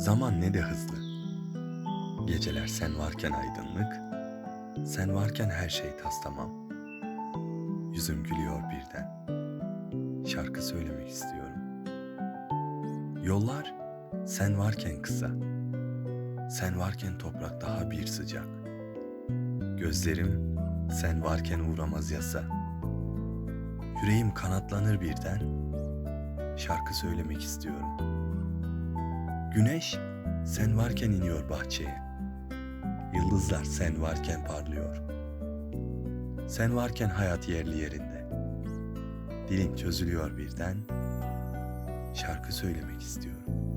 Zaman ne de hızlı. Geceler sen varken aydınlık, sen varken her şey tas tamam. Yüzüm gülüyor birden. Şarkı söylemek istiyorum. Yollar sen varken kısa. Sen varken toprak daha bir sıcak. Gözlerim sen varken uğramaz yasa. Yüreğim kanatlanır birden. Şarkı söylemek istiyorum. Güneş sen varken iniyor bahçeye. Yıldızlar sen varken parlıyor. Sen varken hayat yerli yerinde. Dilim çözülüyor birden. Şarkı söylemek istiyorum.